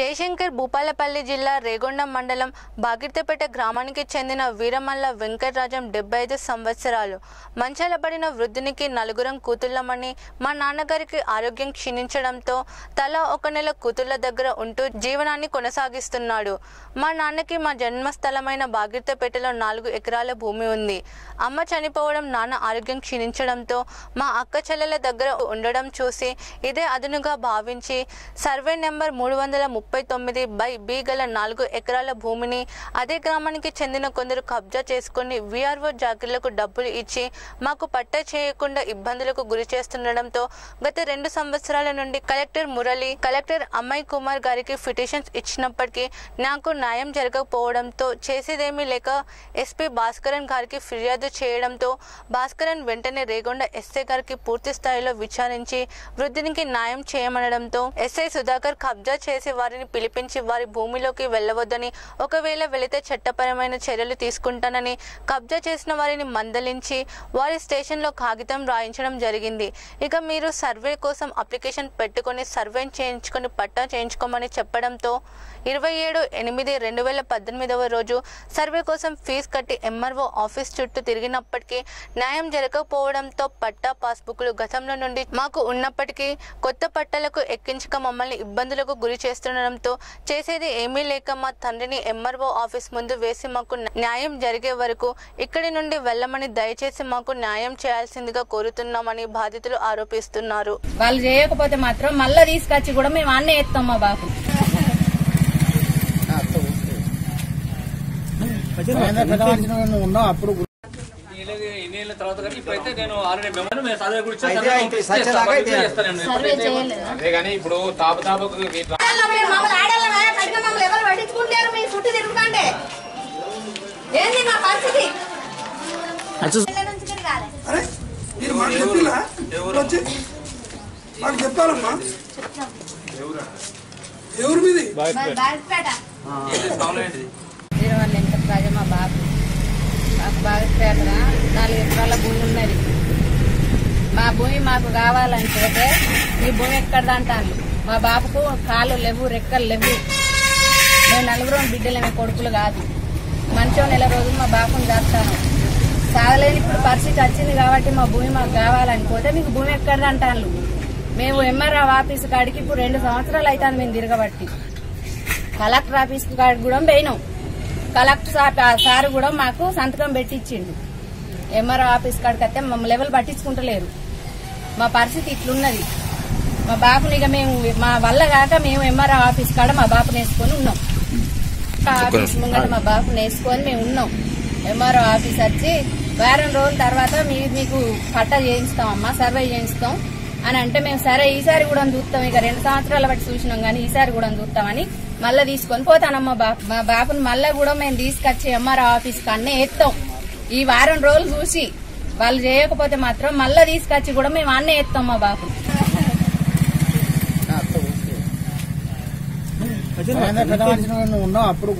జయశంకర్ భూపాలపల్లి జిల్లా రేగొండ మండలం బాగిర్తపేట గ్రామానికి చెందిన వీరమల్ల వెంకటరాజం డెబ్బై ఐదు సంవత్సరాలు. మంచాల పడిన వృద్ధునికి నలుగురం కూతుళ్ళమని మా నాన్నగారికి ఆరోగ్యం క్షీణించడంతో తల ఒక నెల కూతుళ్ళ దగ్గర ఉంటూ జీవనాన్ని కొనసాగిస్తున్నాడు. మా నాన్నకి మా జన్మస్థలమైన బాగిర్తపేటలో నాలుగు ఎకరాల భూమి ఉంది. అమ్మ చనిపోవడం నాన్న ఆరోగ్యం క్షీణించడంతో మా అక్క చెల్లెల దగ్గర ఉండడం చూసి ఇదే అదునుగా భావించి సర్వే నెంబర్ మూడు వందల ముప్పై ముప్పై తొమ్మిది బై బి గల నాలుగు ఎకరాల భూమిని అదే గ్రామానికి చెందిన కొందరు కబ్జా చేసుకుని వీఆర్ఓ జాకిర్లకు డబ్బులు ఇచ్చి మాకు పట్ట చేయకుండా ఇబ్బందులకు గురి చేస్తుండడంతో గత రెండు సంవత్సరాల నుండి కలెక్టర్ మురళి కలెక్టర్ అమ్మాయి కుమార్ గారికి పిటిషన్స్ ఇచ్చినప్పటికీ నాకు న్యాయం జరగకపోవడంతో చేసేదేమీ లేక ఎస్పీ భాస్కరన్ గారికి ఫిర్యాదు చేయడంతో భాస్కరన్ వెంటనే రేగొండ ఎస్ఐ గారికి పూర్తి స్థాయిలో విచారించి వృద్ధునికి న్యాయం చేయమనడంతో ఎస్ఐ సుధాకర్ కబ్జా చేసి వారిని పిలిపించి వారి భూమిలోకి వెళ్ళవద్దని ఒకవేళ వెళితే చట్టపరమైన చర్యలు తీసుకుంటానని కబ్జా చేసిన వారిని మందలించి వారి స్టేషన్లో కాగితం రాయించడం జరిగింది. ఇక మీరు సర్వే కోసం అప్లికేషన్ పెట్టుకొని సర్వే చేయించుకొని పట్టా చేయించుకోమని చెప్పడంతో ఇరవై ఏడు ఎనిమిది రెండు వేల పద్దెనిమిదవ రోజు సర్వే కోసం ఫీజు కట్టి ఎంఆర్ఓ ఆఫీస్ చుట్టూ తిరిగినప్పటికీ న్యాయం జరగకపోవడంతో పట్టా పాస్బుక్లు గతంలో నుండి మాకు ఉన్నప్పటికీ కొత్త పట్టాలకు ఎక్కించక మమ్మల్ని ఇబ్బందులకు గురి చేస్తున్న చేస్తుండడంతో చేసేది ఏమీ లేక మా తండ్రిని ఎంఆర్ఓ ఆఫీస్ ముందు వేసి మాకు న్యాయం జరిగే వరకు ఇక్కడి నుండి వెళ్ళమని దయచేసి మాకు న్యాయం చేయాల్సిందిగా కోరుతున్నామని బాధితులు ఆరోపిస్తున్నారు. వాళ్ళు చేయకపోతే మాత్రం మళ్ళా తీసుకొచ్చి కూడా మేము అన్నే ఎత్తాం మా బాబు ఉన్నాం అప్పుడు ఇప్పుడు తాపు తాపుకు మమ్మల్ని ఎవరు మాకు చెప్పాలమ్మా. మీది? మా బాబు మాకు నాలుగు ఎకరాల భూమి ఉన్నది. మా భూమి మాకు కావాలంటే మీ భూమి ఎక్కడ అంటాను మా బాబుకు కాళ్ళు లేవు రెక్కలు లేవు. మేము నలుగురం బిడ్డలమే కొడుకులు కాదు. మంచో నెల రోజులు మా బాబుని చేస్తాను సాగలేని ఇప్పుడు పరిస్థితి వచ్చింది కాబట్టి మా భూమి మాకు కావాలనుకుంటే మీకు భూమి ఎక్కడ అంటాను మేము ఎంఆర్ఆర్ ఆఫీస్ కాడికి ఇప్పుడు రెండు సంవత్సరాలు అవుతాను మేము తిరగబట్టి. కలెక్టర్ ఆఫీస్ కాడికి కూడా పోయినాం. కలెక్టర్ సార్ కూడా మాకు సంతకం పెట్టించిండు ఎంఆర్ఓ ఆఫీస్ కాడికి వస్తే మమ్మల్ని లెవెల్ పట్టించుకుంటలేరు. మా పరిస్థితి ఇట్లున్నది. మా బాబుని ఇక మేము మా వల్ల కాక మేము ఎంఆర్ఓ ఆఫీస్ కాడ మా బాబుని వేసుకొని ఉన్నాం. ఆఫీస్ ముంగట మా బాబుని వేసుకొని మేము ఉన్నాం. ఎంఆర్ఓ ఆఫీస్ వచ్చి వారం రోజుల తర్వాత మీకు పట్టా చేయిస్తామమ్మా సర్వే చేయిస్తాం. అని అంటే మేము సరే ఈసారి కూడా చూస్తాం. ఇక రెండు సంవత్సరాల బట్టి చూసినాం కానీ ఈసారి కూడా చూస్తామని మళ్ళీ తీసుకొని పోతానమ్మా బాబు మా బాబుని మళ్ళీ కూడా మేము తీసుకొచ్చి ఎంఆర్ఓ ఆఫీస్ కన్నే ఎత్తాం. ఈ వారం రోజులు చూసి వాళ్ళు చేయకపోతే మాత్రం మళ్ళీ తీసుకొచ్చి కూడా మేము అన్నే ఎత్తాం మా బాబు ఉన్నాం అప్పుడు